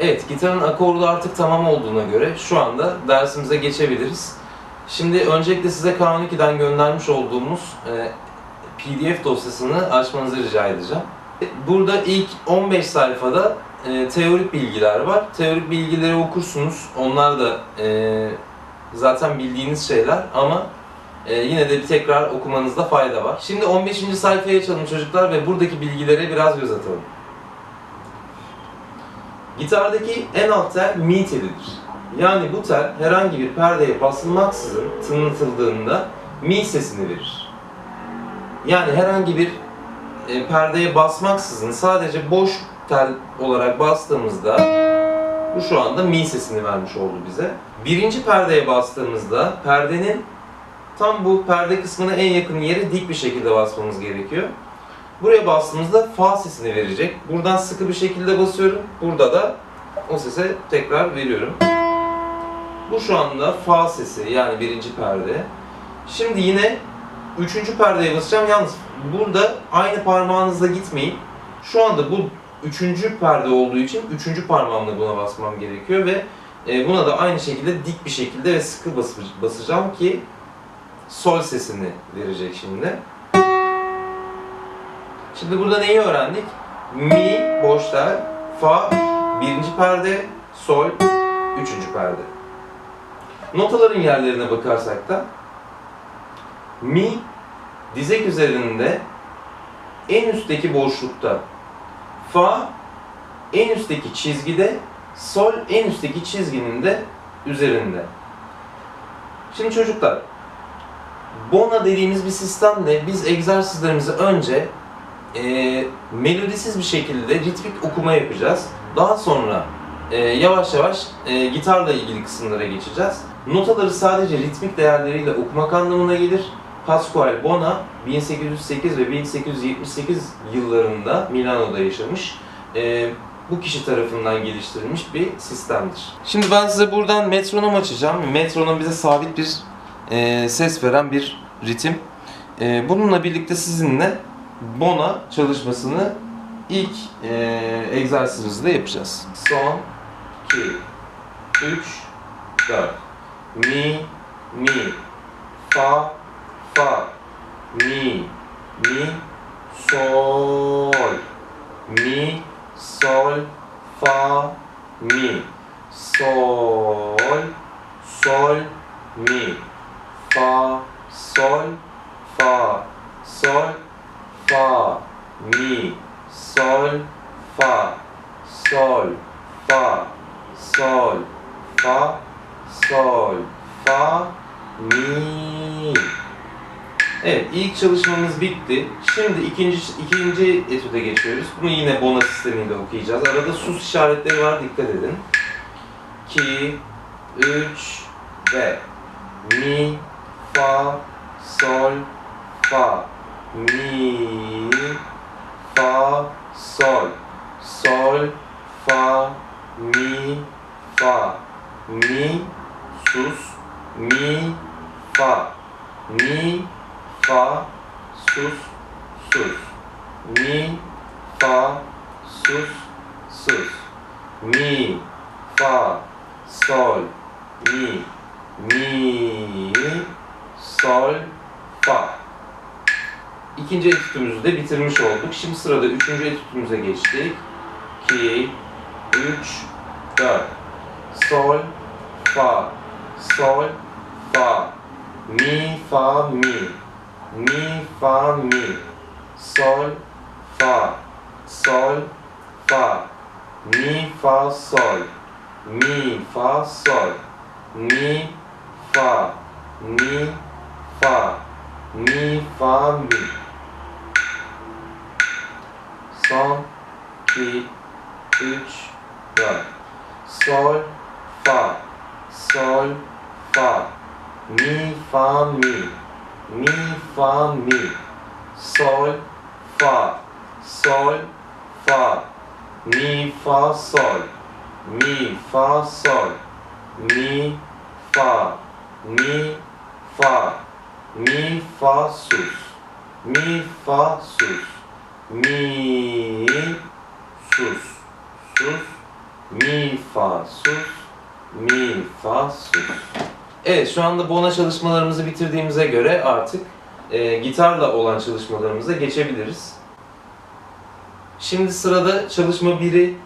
Evet, gitarın akordu artık tamam olduğuna göre şu anda dersimize geçebiliriz. Şimdi öncelikle size K12'den göndermiş olduğumuz e, PDF dosyasını açmanızı rica edeceğim. Burada ilk 15 sayfada e, teorik bilgiler var. Teorik bilgileri okursunuz. Onlar da e, zaten bildiğiniz şeyler ama e, yine de bir tekrar okumanızda fayda var. Şimdi 15. sayfaya açalım çocuklar ve buradaki bilgilere biraz göz atalım. Gitardaki en alt tel mi telidir. Yani bu tel herhangi bir perdeye basılmaksızın tınlatıldığında mi sesini verir. Yani herhangi bir e, perdeye basmaksızın sadece boş tel olarak bastığımızda bu şu anda mi sesini vermiş oldu bize. Birinci perdeye bastığımızda perdenin tam bu perde kısmına en yakın yere dik bir şekilde basmamız gerekiyor. Buraya bastığımızda fa sesini verecek. Buradan sıkı bir şekilde basıyorum. Burada da o sese tekrar veriyorum. Bu şu anda fa sesi yani birinci perde. Şimdi yine üçüncü perdeye basacağım. Yalnız burada aynı parmağınızla gitmeyin. Şu anda bu üçüncü perde olduğu için üçüncü parmağımla buna basmam gerekiyor ve e, buna da aynı şekilde dik bir şekilde ve sıkı bas- basacağım ki sol sesini verecek şimdi. Şimdi burada neyi öğrendik? Mi boş tel, fa birinci perde, sol üçüncü perde. Notaların yerlerine bakarsak da mi dizek üzerinde en üstteki boşlukta, fa en üstteki çizgide, sol en üstteki çizginin de üzerinde. Şimdi çocuklar, Bona dediğimiz bir sistemle biz egzersizlerimizi önce e, melodisiz bir şekilde ritmik okuma yapacağız. Daha sonra e, yavaş yavaş e, gitarla ilgili kısımlara geçeceğiz. Notaları sadece ritmik değerleriyle okumak anlamına gelir. Pasquale Bona 1808 ve 1878 yıllarında Milano'da yaşamış. E, bu kişi tarafından geliştirilmiş bir sistemdir. Şimdi ben size buradan metronom açacağım. Metronom bize sabit bir e, ses veren bir ritim. E, bununla birlikte sizinle Bona çalışmasını ilk e, egzersizimizde yapacağız. Son, 2, 3, 4. Mi, mi, fa, fa, mi, mi, sol, mi, sol, fa, mi, sol, sol, mi, fa, sol, fa, sol, fa, mi, sol, fa, sol, fa, sol, fa, sol, fa, mi. Evet, ilk çalışmamız bitti. Şimdi ikinci ikinci etüde geçiyoruz. Bunu yine bona sistemiyle okuyacağız. Arada sus işaretleri var, dikkat edin. 2, 3 ve mi, fa, sol, fa, mi, fa, sol, sol, fa, mi, fa, mi, sus, mi, fa, mi, fa, sus, sus, mi, fa, sus, sus, mi, fa, sol, mi, mi, sol, fa. İkinci etütümüzü de bitirmiş olduk. Şimdi sırada üçüncü etütümüze geçtik. 2, 3, 4. Sol, fa, sol, fa. Mi, fa, mi. Mi, fa, mi. Sol, fa, sol, fa. Mi, fa, sol. Mi, fa, sol. Mi, fa, mi, fa. Mi, fa, mi. Son, 2, 3, 4. Sol, fa, sol, fa. Mi, fa, mi. Mi, fa, mi. Sol, fa, sol, fa. Mi, fa, sol. Mi, fa, sol. Mi, fa, mi, fa. Mi, fa, sus. Mi, fa, sus. Mi, sus, sus, mi, fa, sus, mi, fa, sus. Evet, şu anda bona çalışmalarımızı bitirdiğimize göre artık e, gitarla olan çalışmalarımıza geçebiliriz. Şimdi sırada çalışma 1'i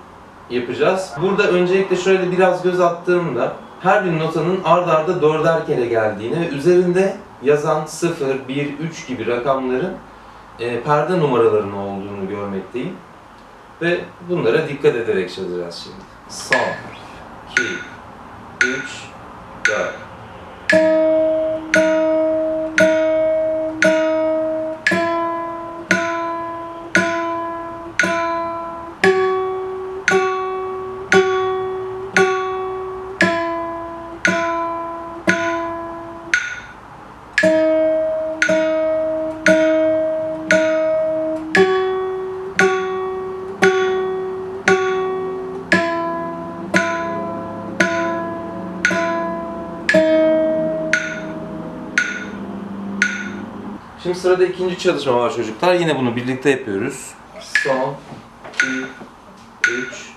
yapacağız. Burada öncelikle şöyle biraz göz attığımda her bir notanın ard arda dörder kere geldiğini ve üzerinde yazan 0, 1, 3 gibi rakamların e, perde numaralarının olduğunu görmekteyim. Ve bunlara dikkat ederek çalacağız şimdi. Son, 2, 3, 4. Şimdi sırada ikinci çalışma var çocuklar. Yine bunu birlikte yapıyoruz. Son, 2, 3,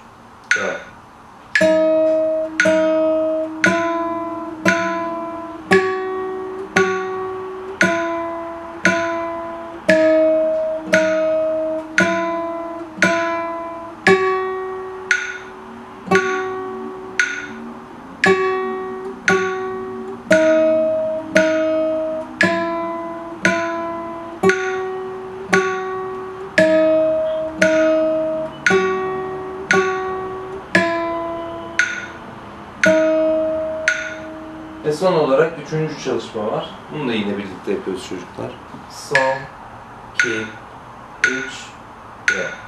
4. son olarak üçüncü çalışma var. Bunu da yine birlikte yapıyoruz çocuklar. Son, 2, 3, 4.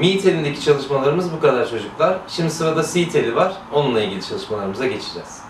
Mi çalışmalarımız bu kadar çocuklar. Şimdi sırada Si var. Onunla ilgili çalışmalarımıza geçeceğiz.